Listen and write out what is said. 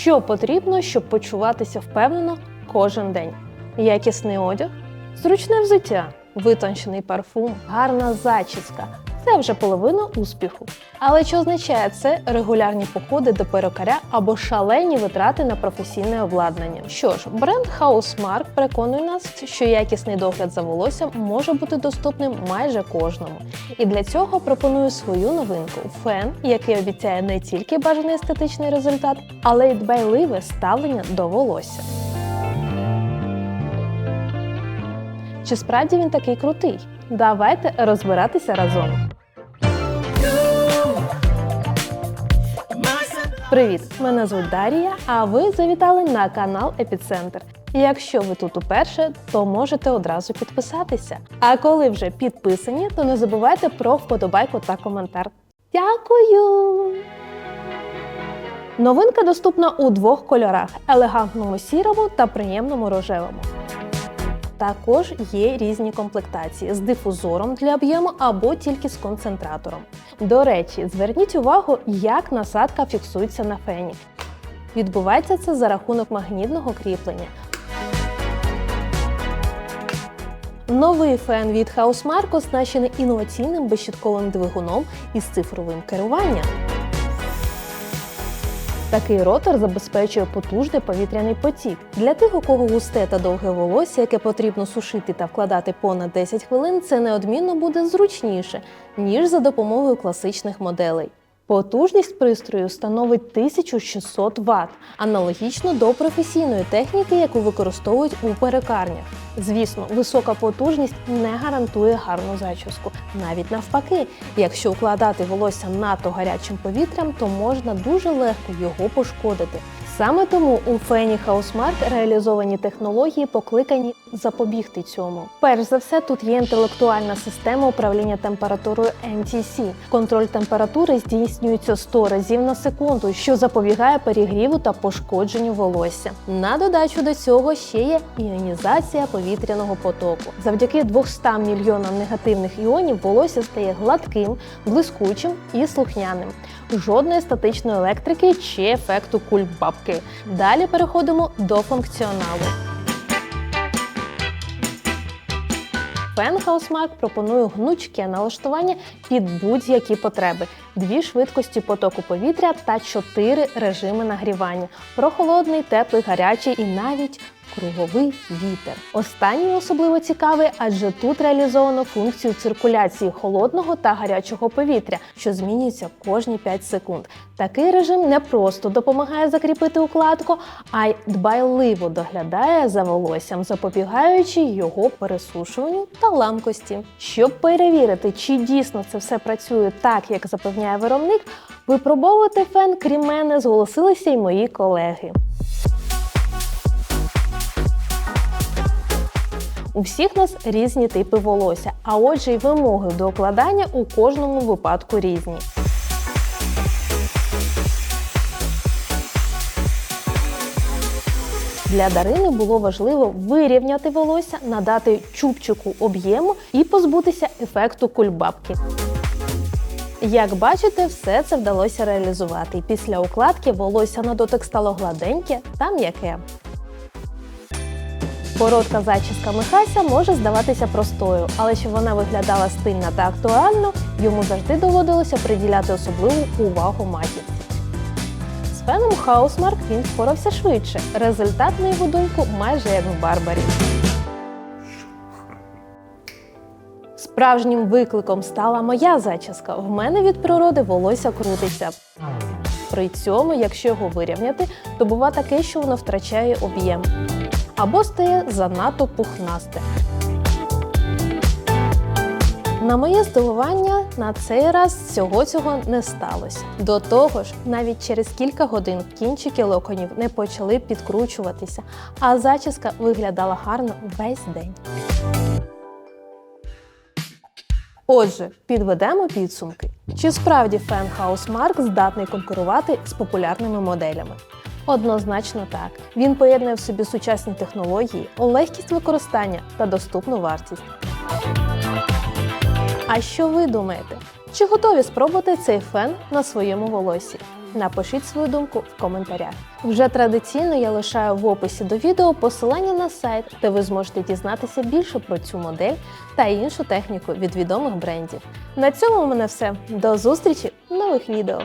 Що потрібно, щоб почуватися впевнено кожен день? Якісний одяг, зручне взуття, витончений парфум, гарна зачіска. Це вже половина успіху. Але що означає це регулярні походи до перукаря або шалені витрати на професійне обладнання? Що ж, бренд Housemark переконує нас, що якісний догляд за волоссям може бути доступним майже кожному. І для цього пропоную свою новинку фен, який обіцяє не тільки бажаний естетичний результат, але й дбайливе ставлення до волосся. Чи справді він такий крутий? Давайте розбиратися разом. Привіт! Мене звуть Дарія, а ви завітали на канал Епіцентр. Якщо ви тут уперше, то можете одразу підписатися. А коли вже підписані, то не забувайте про вподобайку та коментар. Дякую! Новинка доступна у двох кольорах: елегантному сірому та приємному рожевому. Також є різні комплектації з дифузором для об'єму або тільки з концентратором. До речі, зверніть увагу, як насадка фіксується на фені. Відбувається це за рахунок магнітного кріплення. Новий фен від Housemark оснащений інноваційним безщітковим двигуном із цифровим керуванням. Такий ротор забезпечує потужний повітряний потік. Для тих, у кого густе та довге волосся, яке потрібно сушити та вкладати понад 10 хвилин, це неодмінно буде зручніше, ніж за допомогою класичних моделей. Потужність пристрою становить 1600 Вт, аналогічно до професійної техніки, яку використовують у перекарнях. Звісно, висока потужність не гарантує гарну зачіску. Навіть навпаки, якщо укладати волосся надто гарячим повітрям, то можна дуже легко його пошкодити. Саме тому у фені Housemark реалізовані технології покликані запобігти цьому. Перш за все, тут є інтелектуальна система управління температурою NTC. Контроль температури здійснюється 100 разів на секунду, що запобігає перегріву та пошкодженню волосся. На додачу до цього ще є іонізація повітряного потоку. Завдяки 200 мільйонам негативних іонів волосся стає гладким, блискучим і слухняним. Жодної статичної електрики чи ефекту кульбабки. Далі переходимо до функціоналу. Фен Housemark пропонує гнучке налаштування під будь-які потреби, дві швидкості потоку повітря та чотири режими нагрівання: прохолодний, теплий, гарячий і навіть круговий вітер. Останній особливо цікавий, адже тут реалізовано функцію циркуляції холодного та гарячого повітря, що змінюється кожні 5 секунд. Такий режим не просто допомагає закріпити укладку, а й дбайливо доглядає за волоссям, запобігаючи його пересушуванню та ламкості. Щоб перевірити, чи дійсно це все працює так, як запевняє виробник, випробовувати фен, крім мене, зголосилися й мої колеги. У всіх нас різні типи волосся, а отже, й вимоги до укладання у кожному випадку різні. Для Дарини було важливо вирівняти волосся, надати чубчику об'єму і позбутися ефекту кульбабки. Як бачите, все це вдалося реалізувати. Після укладки волосся на дотик стало гладеньке та м'яке. Коротка зачіска Михася може здаватися простою, але щоб вона виглядала стильно та актуально, йому завжди доводилося приділяти особливу увагу матірці. З феном Housemark він впорався швидше. Результат, на його думку, майже як в Барбарі. Справжнім викликом стала моя зачіска. В мене від природи волосся крутиться. При цьому, якщо його вирівняти, то бува таке, що воно втрачає об'єм або стає занадто пухнасте. На моє здивування, на цей раз всього цього не сталося. До того ж, навіть через кілька годин кінчики локонів не почали підкручуватися, а зачіска виглядала гарно весь день. Отже, підведемо підсумки. Чи справді фен Housemark здатний конкурувати з популярними моделями? Однозначно так. Він поєднує в собі сучасні технології, легкість використання та доступну вартість. А що ви думаєте? Чи готові спробувати цей фен на своєму волосі? Напишіть свою думку в коментарях. Вже традиційно я лишаю в описі до відео посилання на сайт, де ви зможете дізнатися більше про цю модель та іншу техніку від відомих брендів. На цьому у мене все. До зустрічі в нових відео.